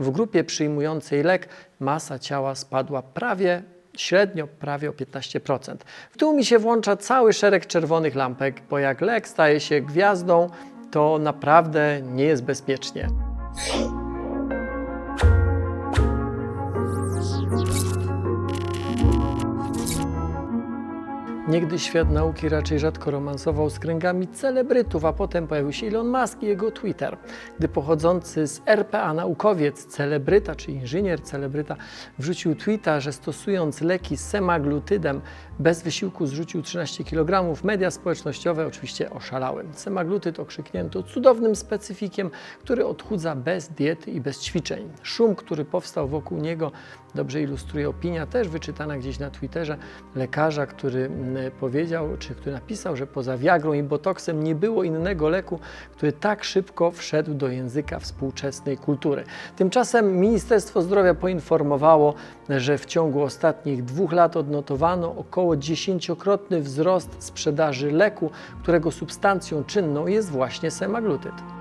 W grupie przyjmującej lek masa ciała spadła prawie średnio prawie o 15%. W tył mi się włącza cały szereg czerwonych lampek, bo jak lek staje się gwiazdą, to naprawdę nie jest bezpiecznie. Niegdyś świat nauki raczej rzadko romansował z kręgami celebrytów, a potem pojawił się Elon Musk i jego Twitter. Gdy pochodzący z RPA naukowiec, celebryta czy inżynier celebryta wrzucił tweeta, że stosując leki z semaglutydem bez wysiłku zrzucił 13 kg, media społecznościowe oczywiście oszalały. Semaglutyd okrzyknięto cudownym specyfikiem, który odchudza bez diety i bez ćwiczeń. Szum, który powstał wokół niego, dobrze ilustruje opinia, też wyczytana gdzieś na Twitterze lekarza, który powiedział, czy który napisał, że poza Viagrą i Botoksem nie było innego leku, który tak szybko wszedł do języka współczesnej kultury. Tymczasem Ministerstwo Zdrowia poinformowało, że w ciągu ostatnich dwóch lat odnotowano około dziesięciokrotny wzrost sprzedaży leku, którego substancją czynną jest właśnie semaglutyd.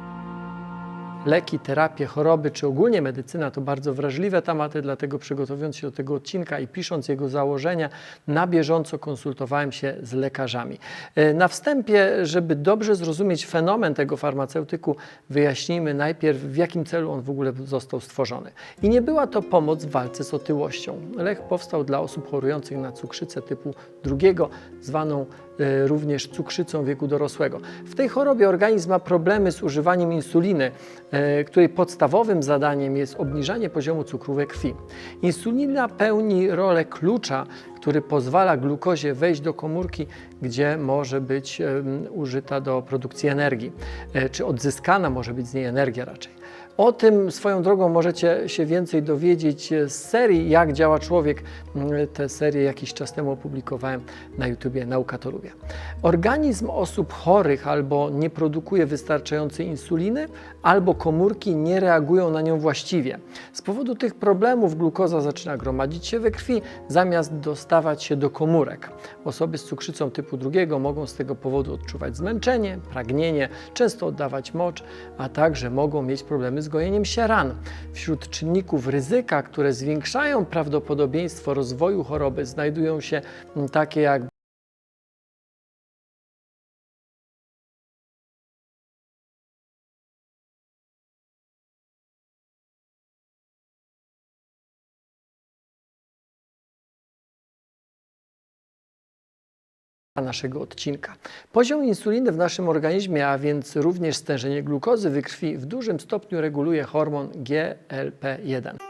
Leki, terapie, choroby czy ogólnie medycyna to bardzo wrażliwe tematy, dlatego przygotowując się do tego odcinka i pisząc jego założenia, na bieżąco konsultowałem się z lekarzami. E, Na wstępie, żeby dobrze zrozumieć fenomen tego farmaceutyku, wyjaśnijmy najpierw, w jakim celu on w ogóle został stworzony. I nie była to pomoc w walce z otyłością. Lek powstał dla osób chorujących na cukrzycę typu drugiego, zwaną również cukrzycą wieku dorosłego. W tej chorobie organizm ma problemy z używaniem insuliny, e, której podstawowym zadaniem jest obniżanie poziomu cukru we krwi. Insulina pełni rolę klucza, który pozwala glukozie wejść do komórki, gdzie może być użyta do produkcji energii, e, czy odzyskana może być z niej energia raczej. O tym swoją drogą możecie się więcej dowiedzieć z serii Jak działa człowiek. Tę serię jakiś czas temu opublikowałem na YouTubie Nauka to lubię. Organizm osób chorych albo nie produkuje wystarczającej insuliny, albo komórki nie reagują na nią właściwie. Z powodu tych problemów glukoza zaczyna gromadzić się we krwi, zamiast dostawać się do komórek. Osoby z cukrzycą typu drugiego mogą z tego powodu odczuwać zmęczenie, pragnienie, często oddawać mocz, a także mogą mieć problemy z gojeniem się ran. Wśród czynników ryzyka, które zwiększają prawdopodobieństwo rozwoju choroby, znajdują się mm, takie jak naszego odcinka. Poziom insuliny w naszym organizmie, a więc również stężenie glukozy we krwi w dużym stopniu reguluje hormon GLP-1.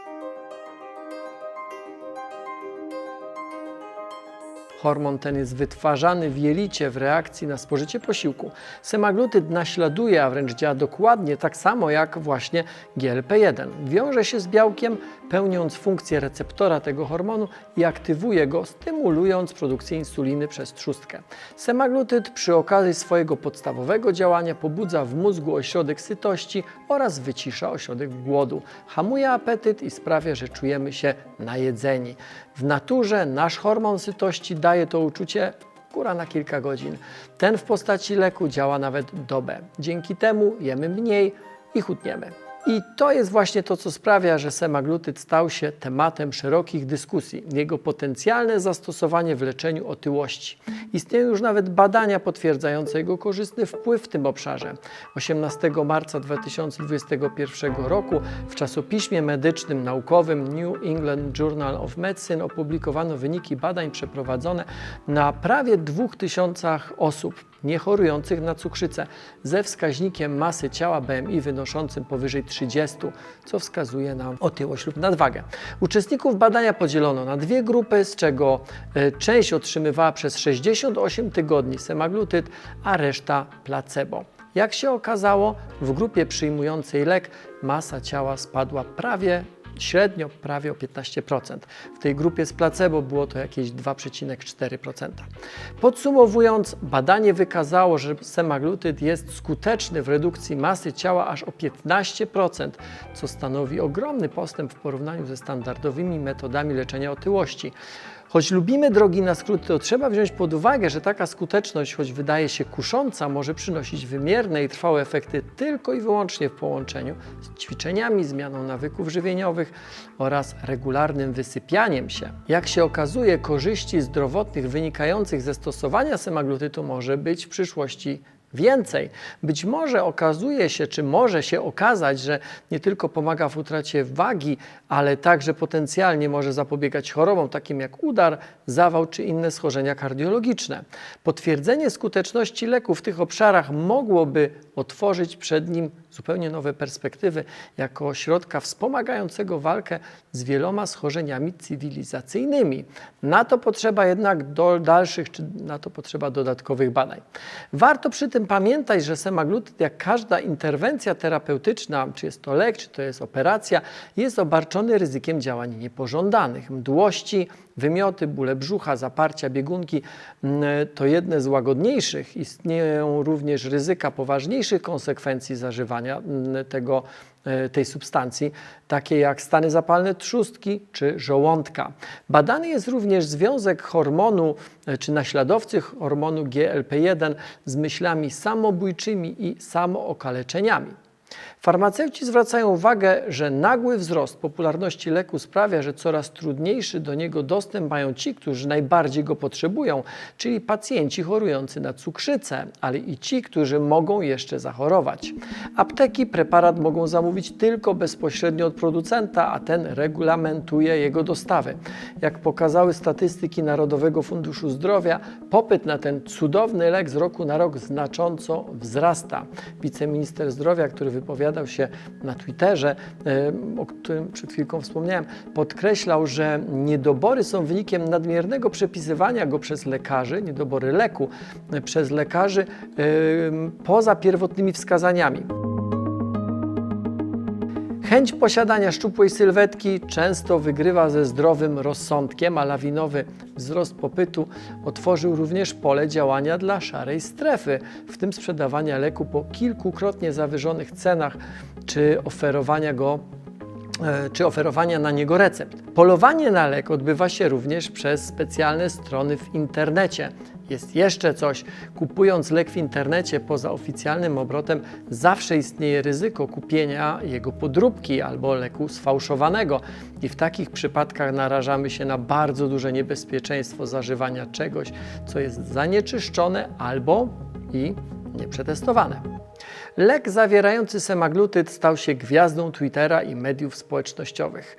Hormon ten jest wytwarzany w jelicie w reakcji na spożycie posiłku. Semaglutyd naśladuje, a wręcz działa dokładnie tak samo jak właśnie GLP-1. Wiąże się z białkiem, pełniąc funkcję receptora tego hormonu i aktywuje go, stymulując produkcję insuliny przez trzustkę. Semaglutyd przy okazji swojego podstawowego działania pobudza w mózgu ośrodek sytości oraz wycisza ośrodek głodu. Hamuje apetyt i sprawia, że czujemy się najedzeni. W naturze nasz hormon sytości daje to uczucie góra na kilka godzin. Ten w postaci leku działa nawet dobę. Dzięki temu jemy mniej i chudniemy. I to jest właśnie to, co sprawia, że semaglutyd stał się tematem szerokich dyskusji. Jego potencjalne zastosowanie w leczeniu otyłości. Istnieją już nawet badania potwierdzające jego korzystny wpływ w tym obszarze. 18 marca 2021 roku w czasopiśmie medycznym naukowym New England Journal of Medicine opublikowano wyniki badań przeprowadzone na prawie 2000 osób niechorujących na cukrzycę ze wskaźnikiem masy ciała BMI wynoszącym powyżej 30, co wskazuje na otyłość lub nadwagę. Uczestników badania podzielono na dwie grupy, z czego e, część otrzymywała przez 68 tygodni semaglutyd, a reszta placebo. Jak się okazało, w grupie przyjmującej lek masa ciała spadła prawie średnio prawie o 15%. W tej grupie z placebo było to jakieś 2,4%. Podsumowując, badanie wykazało, że semaglutyd jest skuteczny w redukcji masy ciała aż o 15%, co stanowi ogromny postęp w porównaniu ze standardowymi metodami leczenia otyłości. Choć lubimy drogi na skróty, to trzeba wziąć pod uwagę, że taka skuteczność, choć wydaje się kusząca, może przynosić wymierne i trwałe efekty tylko i wyłącznie w połączeniu z ćwiczeniami, zmianą nawyków żywieniowych oraz regularnym wysypianiem się. Jak się okazuje, korzyści zdrowotnych wynikających ze stosowania semaglutytu może być w przyszłości Więcej, być może okazuje się, czy może się okazać, że nie tylko pomaga w utracie wagi, ale także potencjalnie może zapobiegać chorobom takim jak udar, zawał czy inne schorzenia kardiologiczne. Potwierdzenie skuteczności leku w tych obszarach mogłoby otworzyć przed nim zupełnie nowe perspektywy jako środka wspomagającego walkę z wieloma schorzeniami cywilizacyjnymi. Na to potrzeba jednak do dalszych, czy na to potrzeba dodatkowych badań. Warto przy tym pamiętać, że semaglutyd, jak każda interwencja terapeutyczna, czy jest to lek, czy to jest operacja, jest obarczony ryzykiem działań niepożądanych. Mdłości, wymioty, bóle brzucha, zaparcia, biegunki mm, to jedne z łagodniejszych. Istnieją również ryzyka poważniejszych konsekwencji zażywania mm, tego, e, tej substancji, takie jak stany zapalne trzustki czy żołądka. Badany jest również związek hormonu e, czy naśladowcy hormonu GLP-1 z myślami samobójczymi i samookaleczeniami. Farmaceuci zwracają uwagę, że nagły wzrost popularności leku sprawia, że coraz trudniejszy do niego dostęp mają ci, którzy najbardziej go potrzebują, czyli pacjenci chorujący na cukrzycę, ale i ci, którzy mogą jeszcze zachorować. Apteki preparat mogą zamówić tylko bezpośrednio od producenta, a ten regulamentuje jego dostawy. Jak pokazały statystyki Narodowego Funduszu Zdrowia, popyt na ten cudowny lek z roku na rok znacząco wzrasta. Wiceminister zdrowia, który wypowiadał się na Twitterze, o którym przed chwilką wspomniałem, podkreślał, że niedobory są wynikiem nadmiernego przepisywania go przez lekarzy, niedobory leku przez lekarzy poza pierwotnymi wskazaniami. Chęć posiadania szczupłej sylwetki często wygrywa ze zdrowym rozsądkiem, a lawinowy wzrost popytu otworzył również pole działania dla szarej strefy, w tym sprzedawania leku po kilkukrotnie zawyżonych cenach czy oferowania go e, czy oferowania na niego recept. Polowanie na lek odbywa się również przez specjalne strony w internecie. Jest jeszcze coś. Kupując lek w internecie poza oficjalnym obrotem, zawsze istnieje ryzyko kupienia jego podróbki albo leku sfałszowanego. I w takich przypadkach narażamy się na bardzo duże niebezpieczeństwo zażywania czegoś, co jest zanieczyszczone albo i nieprzetestowane. Lek zawierający semaglutyd stał się gwiazdą Twittera i mediów społecznościowych.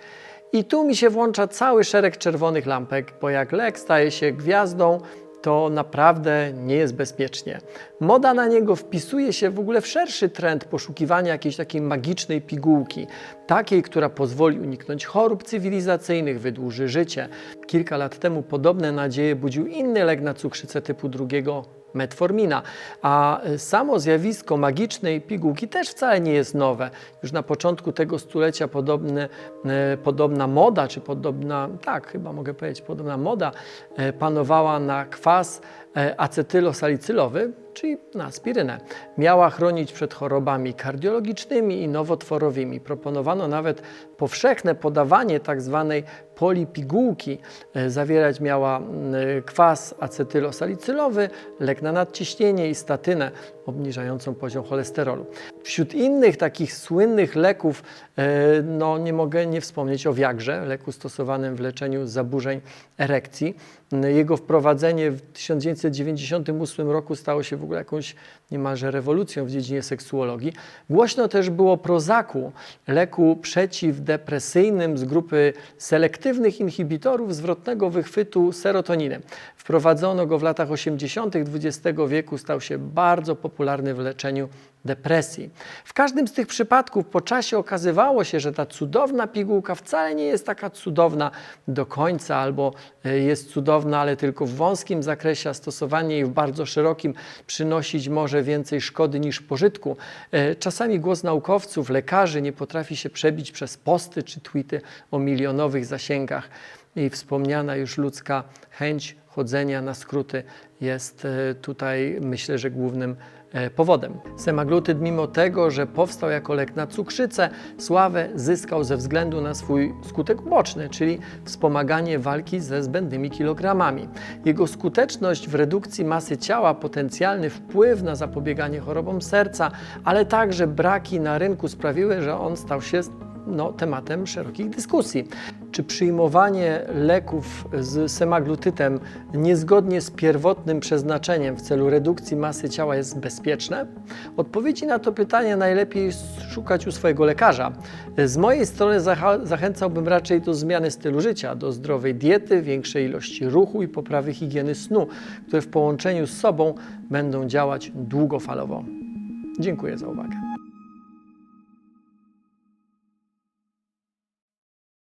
I tu mi się włącza cały szereg czerwonych lampek, bo jak lek staje się gwiazdą, to naprawdę nie jest bezpiecznie. Moda na niego wpisuje się w ogóle w szerszy trend poszukiwania jakiejś takiej magicznej pigułki, takiej, która pozwoli uniknąć chorób cywilizacyjnych, wydłuży życie. Kilka lat temu podobne nadzieje budził inny lek na cukrzycę typu drugiego metformina. A samo zjawisko magicznej pigułki też wcale nie jest nowe. Już na początku tego stulecia e, podobna moda, czy podobna, tak chyba mogę powiedzieć, podobna moda e, panowała na kwas acetylosalicylowy, czyli na aspirynę. Miała chronić przed chorobami kardiologicznymi i nowotworowymi. Proponowano nawet powszechne podawanie tzw. Tak polipigułki. Zawierać miała kwas acetylosalicylowy, lek na nadciśnienie i statynę obniżającą poziom cholesterolu. Wśród innych takich słynnych leków, no nie mogę nie wspomnieć o Viagrze, leku stosowanym w leczeniu zaburzeń erekcji. Jego wprowadzenie w 1998 roku stało się w ogóle jakąś niemalże rewolucją w dziedzinie seksuologii. Głośno też było Prozaku, leku przeciwdepresyjnym z grupy selektywnych inhibitorów zwrotnego wychwytu serotoniny. Wprowadzono go w latach 80. XX wieku, stał się bardzo popularny w leczeniu depresji. W każdym z tych przypadków po czasie okazywało się, że ta cudowna pigułka wcale nie jest taka cudowna do końca, albo e, jest cudowna, ale tylko w wąskim zakresie, a stosowanie jej w bardzo szerokim przynosić może więcej szkody niż pożytku. E, czasami głos naukowców, lekarzy nie potrafi się przebić przez posty czy tweety o milionowych zasięgach. I wspomniana już ludzka chęć chodzenia na skróty jest e, tutaj, myślę, że głównym e, powodem. Semaglutyd, mimo tego, że powstał jako lek na cukrzycę, sławę zyskał ze względu na swój skutek uboczny, czyli wspomaganie walki ze zbędnymi kilogramami. Jego skuteczność w redukcji masy ciała, potencjalny wpływ na zapobieganie chorobom serca, ale także braki na rynku sprawiły, że on stał się no, tematem szerokich dyskusji. Czy przyjmowanie leków z semaglutytem niezgodnie z pierwotnym przeznaczeniem w celu redukcji masy ciała jest bezpieczne? Odpowiedzi na to pytanie najlepiej szukać u swojego lekarza. Z mojej strony zachęcałbym raczej do zmiany stylu życia, do zdrowej diety, większej ilości ruchu i poprawy higieny snu, które w połączeniu z sobą będą działać długofalowo. Dziękuję za uwagę.